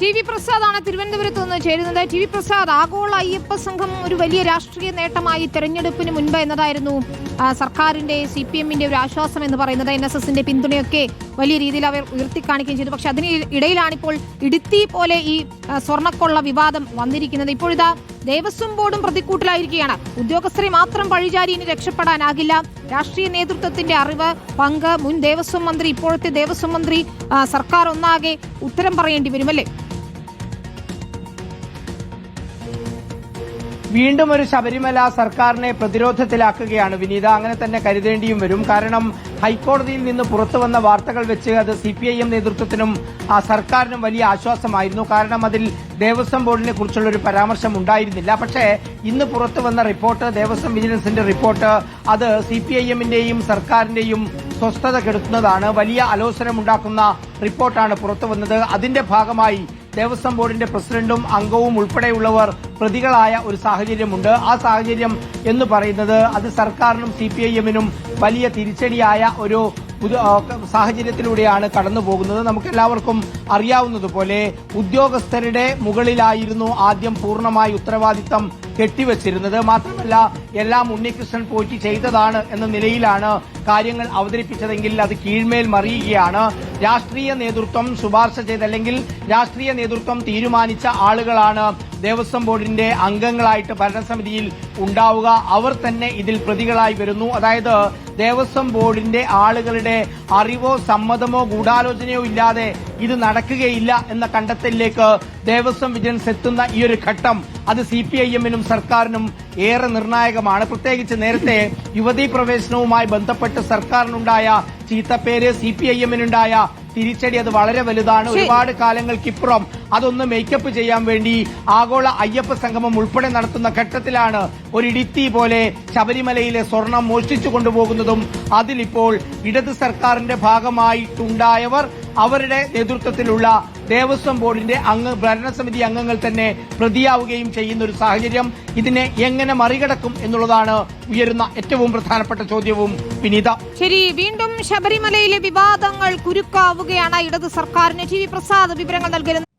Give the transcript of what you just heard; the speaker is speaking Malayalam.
ടി വി പ്രസാദാണ് തിരുവനന്തപുരത്ത് നിന്ന് ചേരുന്നത്. ടി വി പ്രസാദ് ആഗോള അയ്യപ്പ സംഘം ഒരു വലിയ രാഷ്ട്രീയ നേട്ടമായി തെരഞ്ഞെടുപ്പിന് മുൻപ് എന്നതായിരുന്നു സർക്കാരിന്റെ സി പി എമ്മിന്റെ ഒരു ആശ്വാസം എന്ന് പറയുന്നത്. എൻ എസ് എസിന്റെ പിന്തുണയൊക്കെ വലിയ രീതിയിൽ അവർ ഉയർത്തിക്കാണിക്കുകയും ചെയ്തു. പക്ഷെ അതിന് ഇടയിലാണിപ്പോൾ ഇടുത്തി പോലെ ഈ സ്വർണക്കൊള്ള വിവാദം വന്നിരിക്കുന്നത്. ഇപ്പോഴിതാ ദേവസ്വം ബോർഡും പ്രതിക്കൂട്ടിലായിരിക്കുകയാണ്. ഉദ്യോഗസ്ഥരെ മാത്രം പഴിചാരി ഇനി രക്ഷപ്പെടാനാകില്ല. രാഷ്ട്രീയ നേതൃത്വത്തിന്റെ അറിവ് പങ്ക് മുൻ ദേവസ്വം മന്ത്രി ഇപ്പോഴത്തെ ദേവസ്വം മന്ത്രി സർക്കാർ ഒന്നാകെ ഉത്തരം പറയേണ്ടി വരുമല്ലേ? വീണ്ടും ഒരു ശബരിമല സർക്കാരിനെ പ്രതിരോധത്തിലാക്കുകയാണ് വിനീത. അങ്ങനെ തന്നെ കരുതേണ്ടിയും വരും. കാരണം ഹൈക്കോടതിയിൽ നിന്ന് പുറത്തു വന്ന വാർത്തകൾ വെച്ച് അത് സി പി ഐ എം നേതൃത്വത്തിനും ആ സർക്കാരിനും വലിയ ആശ്വാസമായിരുന്നു. കാരണം അതിൽ ദേവസ്വം ബോർഡിനെ കുറിച്ചുള്ള ഒരു പരാമർശം ഉണ്ടായിരുന്നില്ല. പക്ഷേ ഇന്ന് പുറത്തു വന്ന റിപ്പോർട്ട് ദേവസ്വം വിജിലൻസിന്റെ റിപ്പോർട്ട് അത് സി പി ഐ എമ്മിന്റെയും സർക്കാരിന്റെയും സ്വസ്ഥത കെടുത്തുന്നതാണ്. വലിയ അലോസരമുണ്ടാക്കുന്ന റിപ്പോർട്ടാണ് പുറത്തു വന്നത്. അതിന്റെ ഭാഗമായി ദേവസ്വം ബോർഡിന്റെ പ്രസിഡന്റും അംഗവും ഉൾപ്പെടെയുള്ളവർ പ്രതികളായ ഒരു സാഹചര്യമുണ്ട്. ആ സാഹചര്യം എന്ന് പറയുന്നത് അത് സർക്കാരിനും സി പി ഐ എമ്മിനും വലിയ തിരിച്ചടിയായ ഒരു സാഹചര്യത്തിലൂടെയാണ് കടന്നു പോകുന്നത് നമുക്ക് എല്ലാവർക്കും അറിയാവുന്നതുപോലെ ഉദ്യോഗസ്ഥരുടെ മുകളിലായിരുന്നു ആദ്യം പൂർണമായി ഉത്തരവാദിത്തം കെട്ടിവച്ചിരുന്നത്. മാത്രമല്ല എല്ലാം ഉണ്ണികൃഷ്ണൻ പോറ്റി ചെയ്തതാണ് എന്ന നിലയിലാണ് കാര്യങ്ങൾ അവതരിപ്പിച്ചതെങ്കിൽ അത് കീഴ്മേൽ മറിയുകയാണ്. രാഷ്ട്രീയ നേതൃത്വം ശുപാർശ ചെയ്ത അല്ലെങ്കിൽ രാഷ്ട്രീയ നേതൃത്വം തീരുമാനിച്ച ആളുകളാണ് ദേവസ്വം ബോർഡിന്റെ അംഗങ്ങളായിട്ട് ഭരണസമിതിയിൽ ഉണ്ടാവുക. അവർ തന്നെ ഇതിൽ പ്രതികളായി വരുന്നു. അതായത് ദേവസ്വം ബോർഡിന്റെ ആളുകളുടെ അറിവോ സമ്മതമോ ഗൂഢാലോചനയോ ഇല്ലാതെ ഇത് നടക്കുകയില്ല എന്ന കണ്ടെത്തലിലേക്ക് ദേവസ്വം വിജിലൻസ് എത്തുന്ന ഈ ഒരു ഘട്ടം അത് സി പി ഐ എമ്മിനും സർക്കാരിനും ഏറെ നിർണായകമാണ്. പ്രത്യേകിച്ച് നേരത്തെ യുവതീ പ്രവേശനവുമായി ബന്ധപ്പെട്ട് സർക്കാരിനുണ്ടായ ചീത്തപ്പേര് സി പി ഐ എമ്മിനുണ്ടായ തിരിച്ചടി അത് വളരെ വലുതാണ്. ഒരുപാട് കാലങ്ങൾക്കിപ്പുറം അതൊന്ന് മേക്കപ്പ് ചെയ്യാൻ വേണ്ടി ആഗോള അയ്യപ്പ സംഗമം ഉൾപ്പെടെ നടത്തുന്ന ഘട്ടത്തിലാണ് ഒരു ഇടിത്തി പോലെ ശബരിമലയിലെ സ്വർണം മോഷ്ടിച്ചു കൊണ്ടുപോകുന്നതും അതിലിപ്പോൾ ഇടത് സർക്കാരിന്റെ ഭാഗമായിട്ടുണ്ടായവർ അവരുടെ നേതൃത്വത്തിലുള്ള ദേവസ്വം ബോർഡിന്റെ അംഗ ഭരണസമിതി അംഗങ്ങൾ തന്നെ പ്രതിയാവുകയും ചെയ്യുന്ന ഒരു സാഹചര്യം ഇതിനെ എങ്ങനെ മറികടക്കും എന്നുള്ളതാണ് ഉയരുന്ന ഏറ്റവും പ്രധാനപ്പെട്ട ചോദ്യവും. വിനീത. ശരി വീണ്ടും ശബരിമലയിലെ വിവാദങ്ങൾ കുരുക്കാവുകയാണ്. ഇടത് സർക്കാരിന് ടി വി പ്രസാദ് വിവരങ്ങൾ നൽകരുന്നത്